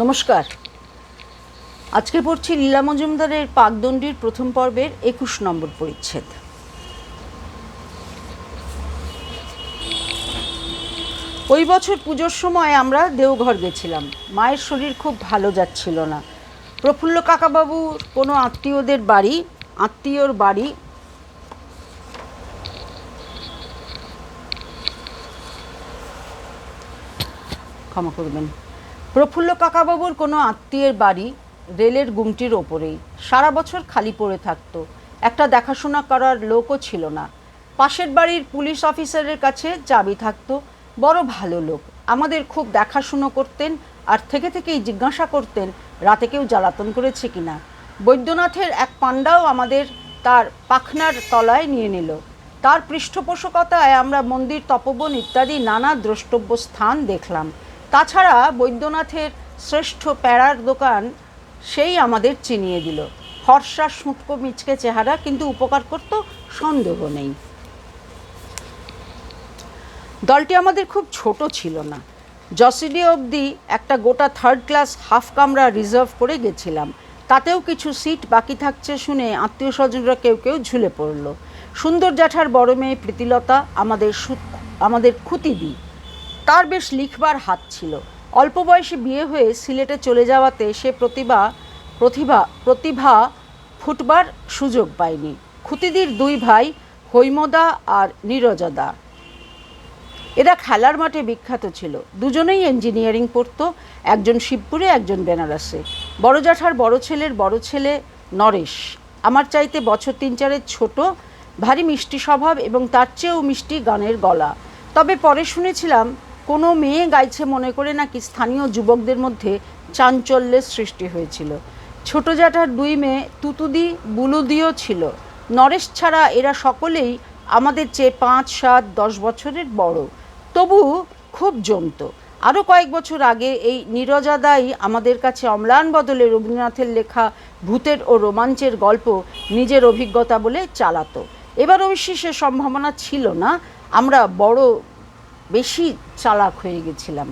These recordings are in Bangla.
নমস্কার। আজকে পড়ছি লীলা মজুমদারের পাকদণ্ডির প্রথম পর্বের একুশ নম্বর পরিচ্ছেদ। ওই বছর পুজোর সময় আমরা দেওঘর গেছিলাম। মায়ের শরীর খুব ভালো যাচ্ছিল না। প্রফুল্ল কাকাবাবুর কোনো আত্মীয়দের বাড়ি, আত্মীয়র বাড়ি ক্ষমা করবেন। প্রফুল্ল কাকাবাবুর কোনো আত্মীয়ের বাড়ি রেলের গুমটির ওপরেই। সারা বছর খালি পড়ে থাকতো। একটা দেখাশোনা করার লোকও ছিল না। পাশের বাড়ির পুলিশ অফিসারের কাছে চাবি থাকতো। বড় ভালো লোক। আমাদের খুব দেখাশুনো করতেন আর থেকে থেকেই জিজ্ঞাসা করতেন, রাতে কেউ জ্বালাতন করেছে কিনা বৈদ্যনাথের এক পাণ্ডাও আমাদের তার পাখনার তলায় নিয়ে নিল। তার পৃষ্ঠপোষকতায় আমরা মন্দির, তপবন ইত্যাদি নানা দ্রষ্টব্য স্থান দেখলাম। তাছাড়া বৈদ্যনাথের শ্রেষ্ঠ প্যারার দোকান সেই আমাদের চিনিয়ে দিল। ফর্সা সুটকো মিচকে চেহারা, কিন্তু উপকার করতো সন্দেহ নেই। দলটি আমাদের খুব ছোট ছিল না। জসিডি অবধি একটা গোটা থার্ড ক্লাস হাফ কামরা রিজার্ভ করে গেছিলাম। তাতেও কিছু সিট বাকি থাকছে শুনে আত্মীয় স্বজনরা কেউ কেউ ঝুলে পড়ল। সুন্দর জ্যাঠার বড় মেয়ে প্রীতিলতা, আমাদের আমাদের খুঁতিদি তার বেশ লিখবার হাত ছিল। অল্প বয়সে বিয়ে হয়ে সিলেটে চলে যাওয়াতে সে প্রতিভা প্রতিভা প্রতিভা ফুটবার সুযোগ পায়নি। খুতিদির দুই ভাই হৈমদা আর নীরজাদা। এরা খেলার মাঠে বিখ্যাত ছিল। দুজনেই ইঞ্জিনিয়ারিং পড়ত, একজন শিবপুরে, একজন বেনারসে। বড় জ্যাঠার বড় ছেলের বড় ছেলে নরেশ। আমার চাইতে বছর তিন চারের ছোট, ভারী মিষ্টি স্বভাব এবং তার চেয়েও মিষ্টি গানের গলা। তবে পরে শুনেছিলাম কোনো মেয়ে গাইছে মনে করে নাকি স্থানীয় যুবকদের মধ্যে চাঞ্চল্যের সৃষ্টি হয়েছিল। ছোট জ্যাঠার দুই মেয়ে তুতুদি, বুলুদিও ছিল। নরেশ ছাড়া এরা সকলেই আমাদের চেয়ে পাঁচ, সাত, দশ বছরের বড়। তবু খুব জমত আরও কয়েক বছর আগে এই নীরজাদাই আমাদের কাছে অম্লান বদলে রবীন্দ্রনাথের লেখা ভূতের ও রোমাঞ্চের গল্প নিজের অভিজ্ঞতা বলে চালাতো। এবার অবশ্যই সে সম্ভাবনা ছিল না। আমরা বড় বেশি চালাক হয়ে গেছিলাম।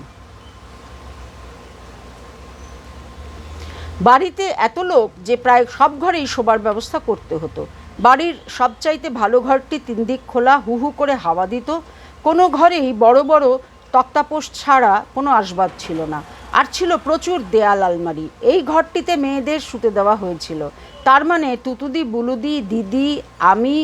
বাড়িতে এত লোক যে প্রায় সব ঘরেই শোবার ব্যবস্থা করতে হতো। বাড়ির সবচাইতে ভালো ঘরটি তিন দিক খোলা হু হু করে হাওয়া দিত। কোনো ঘরেই বড় বড় তক্তাপোষ ছাড়া কোনো আসবাব ছিল না। আর ছিল প্রচুর দেয়াল আলমারি। এই ঘরটিতে মেয়েদের শুতে দেওয়া হয়েছিল। তার মানে তুতুদি, বুলুদি, দিদি, আমি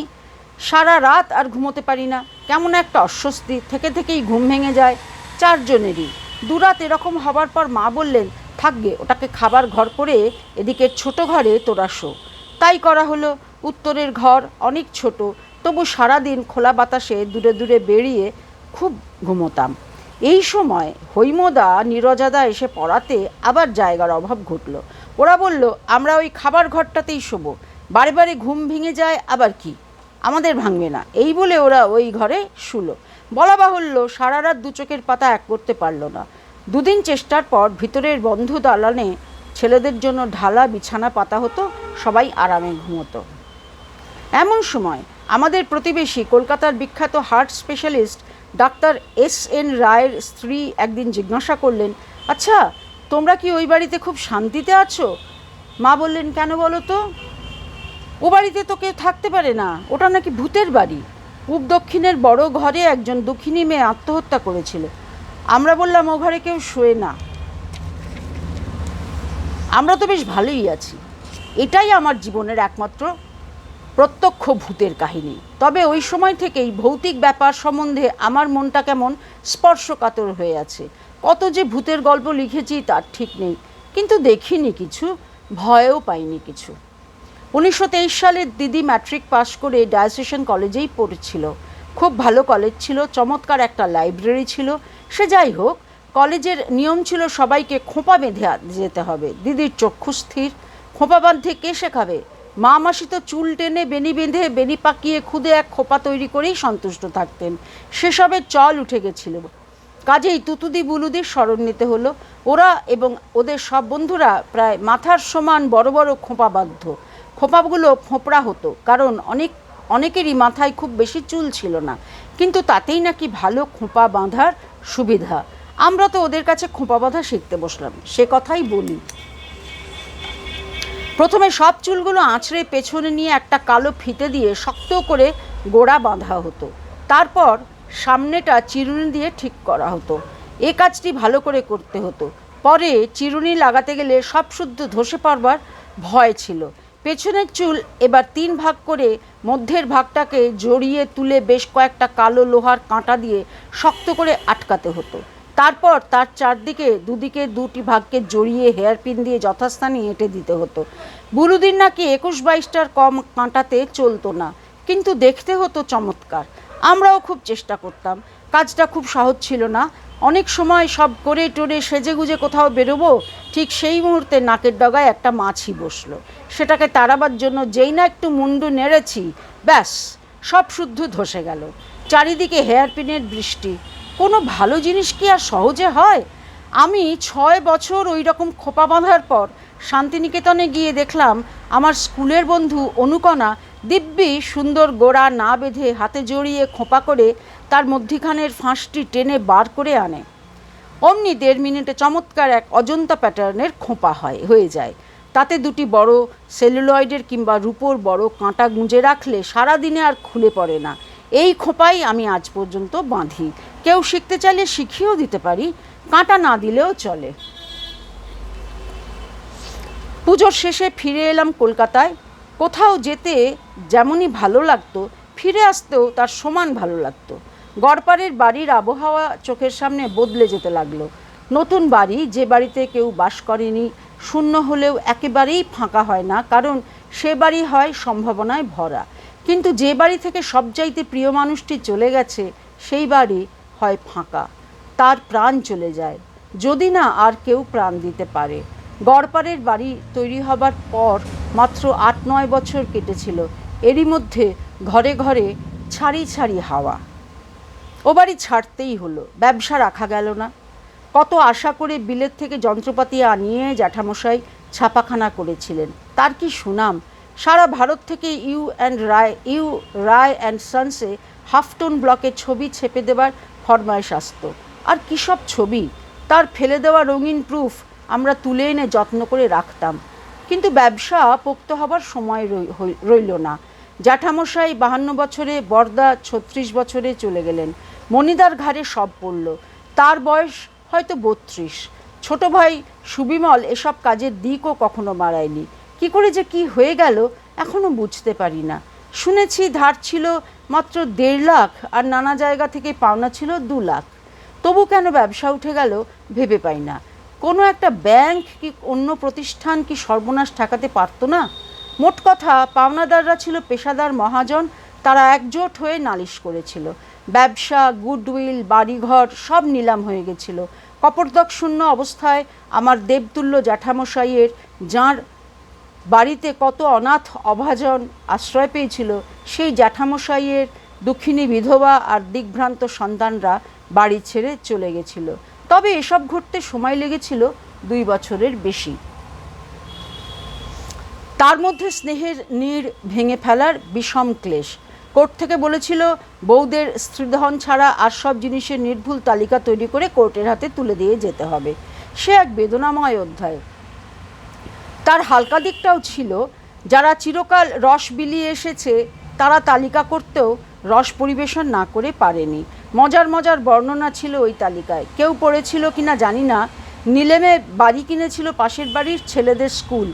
সারা রাত আর ঘুমোতে পারি না। কেমন একটা অস্বস্তি, থেকে থেকেই ঘুম ভেঙে যায়। চারজনেরই। দুরাত এরকম হবার পর মা বললেন থাকবে ওটাকে খাবার ঘর করে এদিকের ছোট ঘরে তোরা শো তাই করা হলো। উত্তরের ঘর অনেক ছোট, তবু সারাদিন খোলা বাতাসে দূরে দূরে বেরিয়ে খুব ঘুমোতাম। এই সময় হৈমদা নীরজাদা এসে পড়াতে আবার জায়গার অভাব ঘটলো। ওরা বলল, আমরা ওই খাবার ঘরটাতেই শোবো। বারে বারে ঘুম ভেঙে যায়, আবার কি? আমাদের ভাঙবে না। এই বলে ওরা ওই ঘরে শুলো। বলা বাহুল্য সারা রাত দু চোখের পাতা এক করতে পারল না। দুদিন চেষ্টার পর ভিতরের বন্ধ দালানে ছেলেদের জন্য ঢালা বিছানা পাতা হতো, সবাই আরামে ঘুমোতো। এমন সময় আমাদের প্রতিবেশী, কলকাতার বিখ্যাত heart specialist doctor S N রায়ের স্ত্রী একদিন জিজ্ঞাসা করলেন আচ্ছা তোমরা কি ওই বাড়িতে খুব শান্তিতে আছো? মা বললেন, কেন বলো তো? ও বাড়িতে তো কেউ থাকতে পারে না। ওটা নাকি ভূতের বাড়ি। পূব দক্ষিণের বড় ঘরে একজন দক্ষিণী মেয়ে আত্মহত্যা করেছিল। আমরা বললাম, ও ঘরে কেউ শোয়ে না। আমরা তো বেশ ভালোই আছি। এটাই আমার জীবনের একমাত্র প্রত্যক্ষ ভূতের কাহিনী। তবে ওই সময় থেকেই ভৌতিক ব্যাপার সম্বন্ধে আমার মনটা কেমন স্পর্শকাতর হয়ে আছে। কত যে ভূতের গল্প লিখেছি তার ঠিক নেই। কিন্তু দেখিনি কিছু, ভয়ও পাইনি কিছু। উনিশশো তেইশ সালে দিদি ম্যাট্রিক পাশ করে ডায়াসেশন কলেজেই পড়েছিল। খুব ভালো কলেজ ছিল, চমৎকার একটা লাইব্রেরি ছিল। সে যাই হোক, কলেজের নিয়ম ছিল সবাইকে খোঁপা বেঁধে যেতে হবে। দিদির চক্ষু স্থির, খোঁপা বাঁধতে কে শেখাবে? মা মাসি তো চুল টেনে বেনি বেঁধে বেনি পাকিয়ে খুদে এক খোপা তৈরি করেই সন্তুষ্ট থাকতেন। সেসবের চল উঠে গেছিল। কাজেই তুতুদি বুলুদির স্মরণ নিতে হলো। ওরা এবং ওদের সব বন্ধুরা প্রায় মাথার সমান বড় বড় খোঁপাবাধ্য খোঁপাগুলো ফোঁপড়া হতো, কারণ অনেক, অনেকেরই মাথায় খুব বেশি চুল ছিল না। কিন্তু তাতেই নাকি ভালো খোঁপা বাঁধার সুবিধা। আমরা তো ওদের কাছে খোঁপা বাঁধা শিখতে বসলাম, সে কথাই বলি। প্রথমে সব চুলগুলো আঁচড়ে পেছনে নিয়ে একটা কালো ফিতে দিয়ে শক্ত করে গোড়া বাঁধা হতো। তারপর সামনেটা চিরুনি দিয়ে ঠিক করা হতো। এ কাজটি ভালো করে করতে হতো। পরে চিরুনি লাগাতে গেলে সব শুদ্ধ ধসে পড়বার ভয় ছিল। পেছনের চুল এবার তিন ভাগ করে মধ্যের ভাগটাকে জড়িয়ে তুলে বেশ কয়েকটা কালো লোহার কাঁটা দিয়ে শক্ত করে আটকাতে হতো। তারপর তার চারদিকে দুদিকে দুটি ভাগকে জড়িয়ে হেয়ারপিন দিয়ে যথাস্থানে এঁটে দিতে হতো। বুরুদিন নাকি একুশ বাইশটার কম কাঁটাতে চলতো না, কিন্তু দেখতে হতো চমৎকার। আমরাও খুব চেষ্টা করতাম। কাজটা খুব সহজ ছিল না। অনেক সময় সব করে টোরে সেজে গুজে কোথাও বেরোবো, ঠিক সেই মুহূর্তে নাকের ডগায় একটা মাছি বসল। সেটাকে তাড়াবার জন্য যেই না একটু মুন্ডু নেড়েছি, ব্যাস, সব শুদ্ধ ধসে গেল। চারিদিকে হেয়ারপিনের বৃষ্টি। কোনো ভালো জিনিস কি আর সহজে হয়? আমি ছয় বছর ওই রকম খোপা বাঁধার পর শান্তিনিকেতনে গিয়ে দেখলাম, আমার স্কুলের বন্ধু অনুকণা দিব্যি সুন্দর গোড়া না বেঁধে হাতে জড়িয়ে খোঁপা করে তার মধ্যিখানের ফাঁসটি টেনে বার করে আনে। অমনি দেড় মিনিটে চমৎকার এক অজন্তা প্যাটার্নের খোঁপা হয়, হয়ে যায়। তাতে দুটি বড় সেলুলয়েডের কিংবা রূপোর বড় কাঁটা গুঁজে রাখলে সারা দিনে আর খুলে পড়ে না। এই খোঁপাই আমি আজ পর্যন্ত বাঁধি। কেউ শিখতে চাইলে শিখিয়েও দিতে পারি, কাঁটা না দিলেও চলে। পুজোর শেষে ফিরে এলাম কলকাতায়। কোথাও যেতে যেমনই ভালো লাগতো, ফিরে আসতেও তার সমান ভালো লাগতো। গড়পাড়ের বাড়ির আবহাওয়া চোখের সামনে বদলে যেতে লাগল। নতুন বাড়ি, যে বাড়িতে কেউ বাস করেনি শূন্য হলেও একেবারেই ফাঁকা হয় না, কারণ সে বাড়ি হয় সম্ভাবনায় ভরা। কিন্তু যে বাড়ি থেকে সবচাইতে প্রিয় মানুষটি চলে গেছে, সেই বাড়ি হয় ফাঁকা। তার প্রাণ চলে যায়। যদি না আর কেউ প্রাণ দিতে পারে। গড়পাড়ের বাড়ি তৈরি হবার পর মাত্র আট নয় বছর কেটেছিল। এরই মধ্যে ঘরে ঘরে ছাড়ি ছাড়ি হাওয়া। ও বাড়ি ছাড়তেই হলো। ব্যবসা রাখা গেল না। কত আশা করে বিলেত থেকে যন্ত্রপাতি আনিয়ে জ্যাঠামশাই ছাপাখানা করেছিলেন? তার কি সুনাম? সারা ভারত থেকে U and Ray, U Ray and সন্সে halftone ব্লকে ছবি ছেপে দেবার ফরমায়েশ আসত আর কী সব ছবি? তার ফেলে দেওয়া রঙিন প্রুফ আমরা তুলে এনে যত্ন করে রাখতাম। কিন্তু ব্যবসা পোক্ত হবার সময় রইল না। জ্যাঠামশাই বাহান্ন বছরে বর্দা ছত্রিশ বছরে চলে গেলেন। মণিদার ঘাড়ে সব পড়ল। তার বয়স হয়তো বত্রিশ। ছোট ভাই সুবিমল এসব কাজের দিকও কখনো মারায়নি কি করে যে কি হয়ে গেল এখনও বুঝতে পারি না। শুনেছি ধার ছিল মাত্র দেড় লাখ আর নানা জায়গা থেকে পাওনা ছিল দু লাখ। তবু কেন ব্যবসা উঠে গেল ভেবে পাই না। কোনো একটা ব্যাংক কি অন্য প্রতিষ্ঠান কি সর্বনাশ ঠেকাতে পারতো না? মোট কথা, পাওনাদাররা ছিল পেশাদার মহাজন, তারা একজোট হয়ে নালিশ করেছিল। ব্যবসা, গুডউইল, বাড়িঘর সব নিলাম হয়ে গেছিল। কপরদক শূন্য অবস্থায় আমার দেবতুল্য জ্যাঠামশাইয়ের যাঁর বাড়িতে কত অনাথ অভাজন আশ্রয় পেয়েছিল, সেই জ্যাঠামশাইয়ের দুঃখিনী বিধবা আর দিগ্ভ্রান্ত সন্তানরা বাড়ি ছেড়ে চলে গেছিল। তবে এসব ঘটতে সময় লেগেছিল দুই বছরের বেশি। তার মধ্যে স্নেহের নীড় ভেঙে ফেলার বিষম ক্লেশ। কোর্ট থেকে বলেছিল বৌদের স্ত্রীধন ছাড়া আর সব জিনিসের নির্ভুল তালিকা তৈরি করে কোর্টের হাতে তুলে দিয়ে যেতে হবে। সে এক বেদনাময় অধ্যায়। তার হালকা দিকটাও ছিল, যারা চিরকাল রস বিলিয়ে এসেছে, তারা তালিকা করতেও রস পরিবেশন না করে পারেনি। মজার মজার বর্ণনা ছিল ওই তালিকায়। কেউ পড়েছিল কিনা জানি না। নিলেমে বাড়ি কিনেছিল পাশের বাড়ির ছেলেদের স্কুল।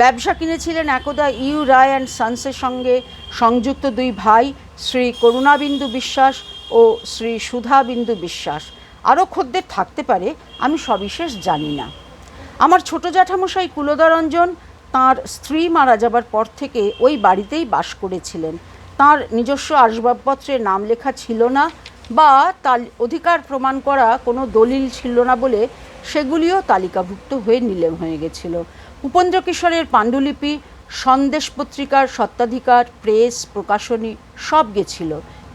ব্যবসা কিনেছিলেন একদা ইউ রায় অ্যান্ড সানসের সঙ্গে সংযুক্ত দুই ভাই, শ্রী করুণাবিন্দু বিশ্বাস ও শ্রী সুধাবিন্দু বিশ্বাস। আরও খদ্দের থাকতে পারে, আমি সবিশেষ জানি না। আমার ছোট জ্যাঠামশাই কুলদারঞ্জন তাঁর স্ত্রী মারা যাবার পর থেকে ওই বাড়িতেই বাস করেছিলেন। তার নিজস্ব আসবাবপত্রে নাম লেখা ছিল না বা তার অধিকার প্রমাণ করা কোনো দলিল ছিল না বলে সেগুলিও তালিকাভুক্ত হয়ে নিলেম হয়ে গেছিল। উপেন্দ্র কিশোরের পাণ্ডুলিপি, সন্দেশ পত্রিকার সত্ত্বাধিকার, প্রেস, প্রকাশনী, সব গেছিল।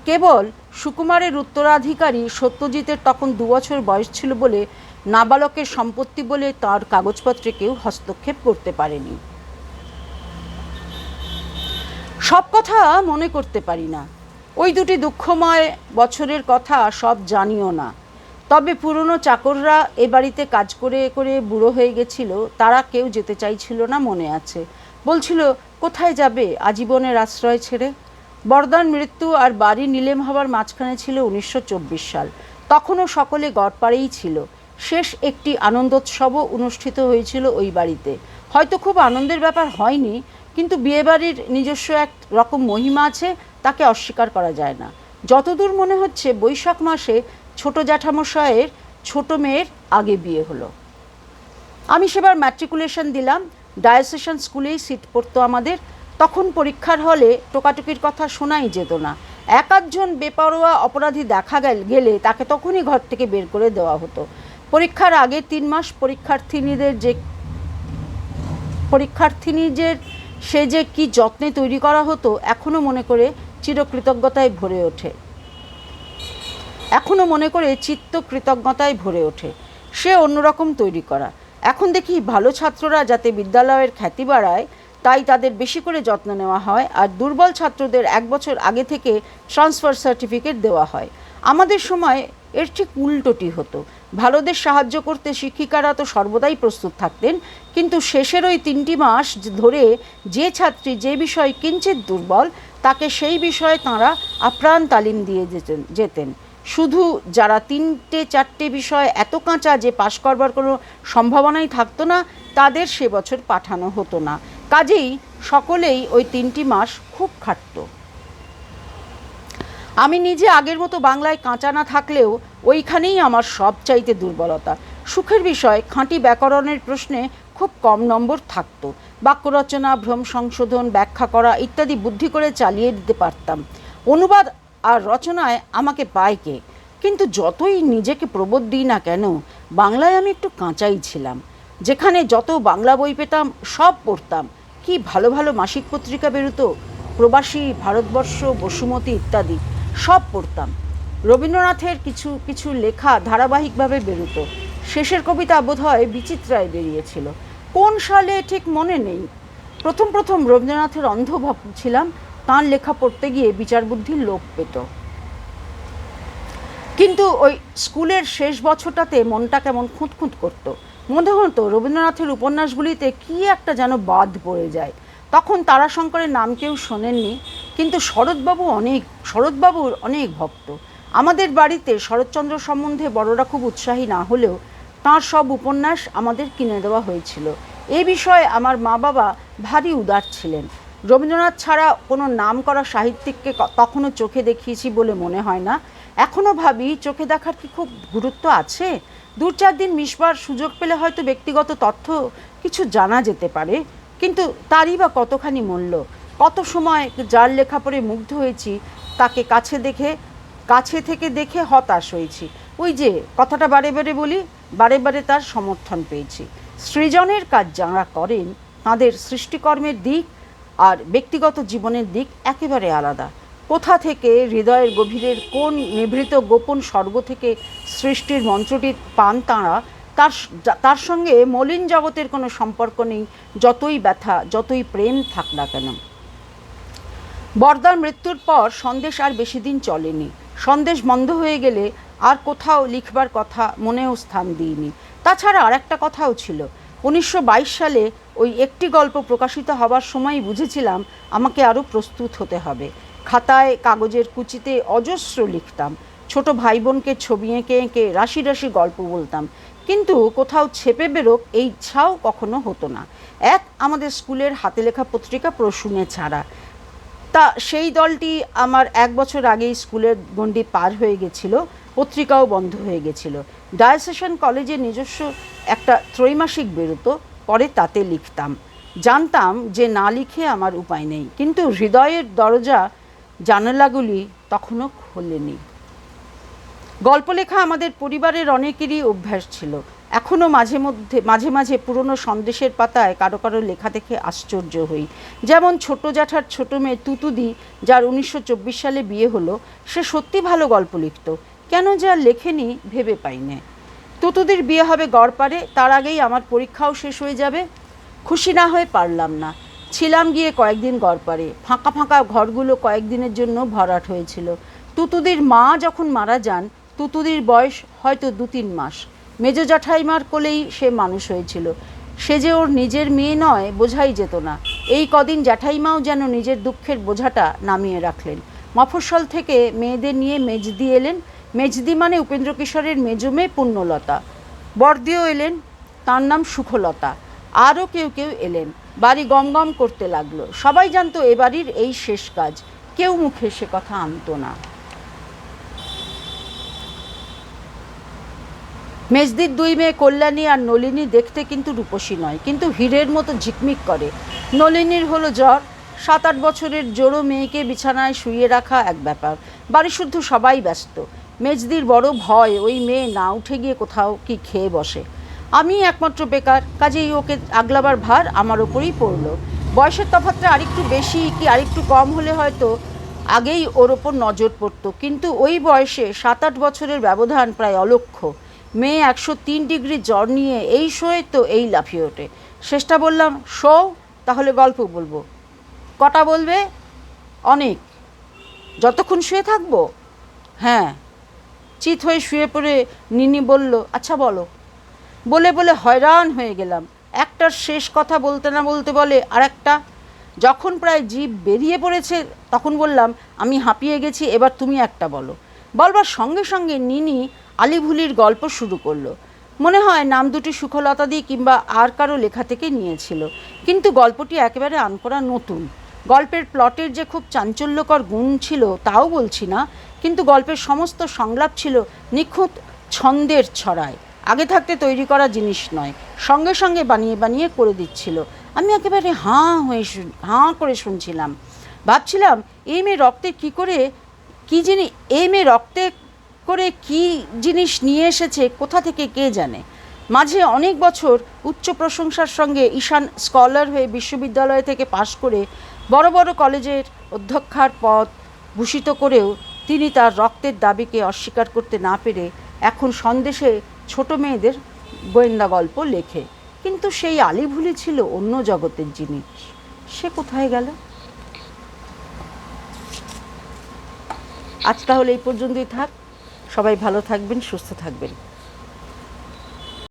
কেবল সুকুমারের উত্তরাধিকারী সত্যজিতের তখন দুবছর বয়স ছিল বলে নাবালকের সম্পত্তি বলে তার কাগজপত্রে কেউ হস্তক্ষেপ করতে পারেনি। সব কথা মনে করতে পারি না। ওই দুটি দুঃখময় বছরের কথা সব জানিও না। তবে পুরনো চাকররা এ বাড়িতে কাজ করে করে বুড়ো হয়ে গেছিল, তারা কেউ যেতে চাইছিল না মনে আছে। বলছিল, কোথায় যাবে আজীবনের আশ্রয় ছেড়ে? বরদান মৃত্যু আর বাড়ি নিলেম হওয়ার মাঝখানে ছিল উনিশশো চব্বিশ সাল। তখনও সকলে গড়পাড়েই ছিল। শেষ একটি আনন্দোৎসবও অনুষ্ঠিত হয়েছিল ওই বাড়িতে। হয়তো খুব আনন্দের ব্যাপার হয়নি, কিন্তু বিয়েবাড়ির নিজস্ব এক রকম মহিমা আছে, তাকে অস্বীকার করা যায় না। যতদূর মনে হচ্ছে, বৈশাখ মাসে ছোট জ্যাঠামশায়ের ছোট মেয়ের আগে বিয়ে হলো। আমি সেবার ম্যাট্রিকুলেশন দিলাম। ডায়োসেশন স্কুলেই সিট পড়তো আমাদের। তখন পরীক্ষার হলে টোকাটুকির কথা শোনাই যেত না। এক আধজন বেপরোয়া অপরাধী দেখা গেল গেলে তাকে তখনই ঘর থেকে বের করে দেওয়া হতো। পরীক্ষার আগে তিন মাস পরীক্ষার্থিনীদের যে পরীক্ষার্থিনীদের সে যে কি যত্নে তৈরি করা হতো এখনও মনে করে চিরকৃতজ্ঞতায় ভরে ওঠে। এখনও মনে করে চিত্ত কৃতজ্ঞতায় ভরে ওঠে। সে অন্যরকম তৈরি করা। এখন দেখি ভালো ছাত্ররা যাতে বিদ্যালয়ের খ্যাতি বাড়ায়, তাই তাদের বেশি করে যত্ন নেওয়া হয় আর দুর্বল ছাত্রদের এক বছর আগে থেকে ট্রান্সফার সার্টিফিকেট দেওয়া হয়। আমাদের সময় এর ঠিক উল্টোটি হতো। ভালোদের সাহায্য করতে শিক্ষিকারা তো সর্বদাই প্রস্তুত থাকতেন, কিন্তু শেষের ওই তিনটি মাস ধরে যে ছাত্রী যে বিষয় কিঞ্চিত দুর্বল, তাকে সেই বিষয়ে তাঁরা আপ্রাণ তালিম দিয়ে যেতেন যেতেন। শুধু যারা তিনটে, চারটে বিষয় এত কাঁচা যে পাশ করবার কোনো সম্ভাবনাই থাকতো না, তাদের সে বছর পাঠানো হতো না। কাজেই সকলেই ওই তিনটি মাস খুব খাটতো। আমি নিজে আগের মতো বাংলায় কাঁচা না থাকলেও ওইখানেই আমার সব চাইতে দুর্বলতা। সুখের বিষয়, খাঁটি ব্যাকরণের প্রশ্নে খুব কম নম্বর থাকতো। বাক্য রচনা, ভ্রম সংশোধন, ব্যাখ্যা করা ইত্যাদি বুদ্ধি করে চালিয়ে দিতে পারতাম। অনুবাদ আর রচনায় আমাকে পায় কে? কিন্তু যতই নিজেকে প্রবোধ দিই না কেন, বাংলায় আমি একটু কাঁচাই ছিলাম। যেখানে যত বাংলা বই পেতাম, সব পড়তাম। কি ভালো ভালো মাসিক পত্রিকা বেরোতো? প্রবাসী, ভারতবর্ষ, বসুমতী ইত্যাদি, সব পড়তাম। রবীন্দ্রনাথের কিছু কিছু লেখা ধারাবাহিকভাবে বেরোতো। শেষের কবিতা বোধহয় বিচিত্রায় বেরিয়েছিল। কোন সালে ঠিক মনে নেই। প্রথম প্রথম রবীন্দ্রনাথের অন্ধ ভক্ত ছিলাম তাঁর লেখা পড়তে গিয়ে বিচার বুদ্ধির লোপ পেত। কিন্তু ওই স্কুলের শেষ বছরটাতে মনটা কেমন খুঁতখুঁত করতো। মনে হতো রবীন্দ্রনাথের উপন্যাসগুলিতে কি একটা যেন বাদ পড়ে যায়। তখন তারাশঙ্করের নাম কেউ শোনেননি, কিন্তু শরৎবাবু অনেক, শরৎবাবুর অনেক ভক্ত। আমাদের বাড়িতে শরৎচন্দ্র সম্বন্ধে বড়রা খুব উৎসাহী না হলেও তাঁর সব উপন্যাস আমাদের কিনে দেওয়া হয়েছিল। এ বিষয়ে আমার মা বাবা ভারী উদার ছিলেন। রবীন্দ্রনাথ ছাড়া কোনো নাম করা সাহিত্যিককে তখনও চোখে দেখিয়েছি বলে মনে হয় না। এখনও ভাবি, চোখে দেখার কি খুব গুরুত্ব আছে? দু চার দিন মিশবার সুযোগ পেলে হয়তো ব্যক্তিগত তথ্য কিছু জানা যেতে পারে। কিন্তু তারই বা কতখানি মূল্য? কত সময় যার লেখা পড়ে মুগ্ধ হয়েছি, তাকে কাছে দেখে, কাছে থেকে দেখে হতাশ হয়েছি। ওই যে, কথাটা বারে বারে বলি, বারে বারে তার সমর্থন পেয়েছি। সৃজনের কাজ যাঁরা করেন, তাঁদের সৃষ্টিকর্মের দিক আর ব্যক্তিগত জীবনের দিক একেবারে আলাদা। কোথা থেকে হৃদয়ের গভীরের কোন নিভৃত গোপন স্বর্গ থেকে সৃষ্টির মন্ত্রটি পান তাঁরা, তার তার সঙ্গে মলিন জগতের কোনো সম্পর্ক নেই, যতই ব্যথা, যতই প্রেম থাক না কেন। বরদার মৃত্যুর পর সন্দেশ আর বেশি দিন চলেনি। সন্দেশ বন্ধ হয়ে গেলে আর কোথাও লিখবার কথা মনেও স্থান দিইনি। তাছাড়া আর একটা কথাও ছিল, উনিশশো বাইশ সালে ওই একটি গল্প প্রকাশিত হবার সময়ই বুঝেছিলাম আমাকে আরও প্রস্তুত হতে হবে। খাতায় কাগজের কুচিতে অজস্র লিখতাম। ছোট ভাই বোনকে ছবি এঁকে এঁকে রাশি রাশি গল্প বলতাম। কিন্তু কোথাও ছেপে বেরোক এই ইচ্ছাও কখনো হতো না। এক, আমাদের স্কুলের হাতে লেখা পত্রিকা প্রসূনে ছাড়া। তা সেই দলটি আমার এক বছর আগেই স্কুলের গণ্ডি পার হয়ে গেছিল, পত্রিকাও বন্ধ হয়ে গেছিল। ডায়াসেশন কলেজে নিজস্ব একটা ত্রৈমাসিক বেরোতো। পরে তাতে লিখতাম। জানতাম যে না লিখে আমার উপায় নেই। কিন্তু হৃদয়ের দরজা জানালাগুলি তখনও খোলেনি। গল্প লেখা আমাদের পরিবারের অনেকেরই অভ্যাস ছিল। এখনও মাঝে মধ্যে, মাঝে মাঝে পুরনো সন্দেশের পাতায় কারও কারও লেখা দেখে আশ্চর্য হই। যেমন ছোট জ্যাঠার ছোট মেয়ে তুতুদি, যার উনিশশো চব্বিশ সালে বিয়ে হলো, সে সত্যি ভালো গল্প লিখত। কেন যা লেখেনি ভেবে পাই না তুতুদির বিয়ে হবে গড়পাড়ে তার আগেই আমার পরীক্ষাও শেষ হয়ে যাবে। খুশি না হয়ে পারলাম না। ছিলাম গিয়ে কয়েকদিন গড়পাড়ে ফাঁকা ফাঁকা ঘরগুলো কয়েকদিনের জন্য ভরাট হয়েছিল। তুতুদির মা যখন মারা যান, তুতুদির বয়স হয়তো দু তিন মাস। মেজ জ্যাঠাইমার কোলেই সে মানুষ হয়েছিল। সে যে ওর নিজের মেয়ে নয়, বোঝাই যেত না। এই কদিন জ্যাঠাইমাও যেন নিজের দুঃখের বোঝাটা নামিয়ে রাখলেন। মফস্বল থেকে মেয়েদের নিয়ে মেজ দিয়ে এলেন। মেজদি মানে উপেন্দ্র কিশোরের মেজো মেয়ে পুণ্যলতা। বর্দিও এলেন, তার নাম সুখলতা। আরও কেউ কেউ এলেন, বাড়ি গমগম করতে লাগল। সবাই জানতো এ বাড়ির এই শেষ কাজ, কেউ মুখে সে কথা আনতো না। মেজদির দুই মেয়ে কল্যাণী আর নলিনী দেখতে কিন্তু রূপসী নয়, কিন্তু হীরের মতো ঝিকমিক করে। নলিনীর হলো জ্বর, সাত আট বছরের জোড়ো মেয়েকে বিছানায় শুয়ে রাখা এক ব্যাপার। বাড়ি শুদ্ধ সবাই ব্যস্ত। মেজদির বড় ভয়, ওই মেয়ে না উঠে গিয়ে কোথাও কি খেয়ে বসে। আমি একমাত্র বেকার, কাজেই ওকে আগলাবার ভার আমার ওপরেই পড়ল। বয়সের তফাৎটা আরেকটু বেশি কি আরেকটু কম হলে হয়তো আগেই ওর ওপর নজর পড়তো। কিন্তু ওই বয়সে সাত আট বছরের ব্যবধান প্রায় অলক্ষ্য মেয়ে একশো তিন ডিগ্রি জ্বর নিয়ে এই শোয়ে তো এই লাফিয়ে ওঠে। শেষটা বললাম, শো, তাহলে গল্প বলব। কটা বলবে? অনেক। যতক্ষণ শুয়ে থাকব? হ্যাঁ। চিত হয়ে শুয়ে পড়ে নিনি বলল আচ্ছা বলো। বলে বলে হয়রান হয়ে গেলাম। একটার শেষ কথা বলতে না বলতে বলে আর একটা যখন প্রায় জীব বেরিয়ে পড়েছে, তখন বললাম, আমি হাঁপিয়ে গেছি, এবার তুমি একটা বলো। বলবার সঙ্গে সঙ্গে নিনি আলিভুলির গল্প শুরু করল। মনে হয় নাম দুটি সুখলতা দিয়ে কিংবা আর কারও লেখা থেকে নিয়েছিল। কিন্তু গল্পটি একেবারে আনকরা নতুন। গল্পের প্লটের যে খুব চাঞ্চল্যকর গুণ ছিল, তাও বলছি না। কিন্তু গল্পের সমস্ত সংলাপ ছিল নিখুঁত ছন্দের ছড়ায়। আগে থাকতে তৈরি করা জিনিস নয়, সঙ্গে সঙ্গে বানিয়ে বানিয়ে করে দিচ্ছিল। আমি একেবারে হাঁ হয়ে হাঁ করে শুনছিলাম। ভাবছিলাম, এই মেয়ে রক্তে কি করে, কি জিনিস এই মেয়ে রক্তে করে কি জিনিস নিয়ে এসেছে, কোথা থেকে কে জানে? মাঝে অনেক বছর উচ্চ প্রশংসার সঙ্গে ঈশান স্কলার হয়ে বিশ্ববিদ্যালয় থেকে পাশ করে বড় বড় কলেজের অধ্যক্ষার পদ ভূষিত করেও তিনি তার রক্তের দাবিকে অস্বীকার করতে না পেরে এখন সন্দেশে ছোট মেয়েদের গোয়েন্দা গল্প লেখে। কিন্তু সেই আলিভুলি ছিল অন্য জগতের জিনিস। সে কোথায় গেল? আজ তাহলে এই পর্যন্তই থাক। সবাই ভালো থাকবেন, সুস্থ থাকবেন।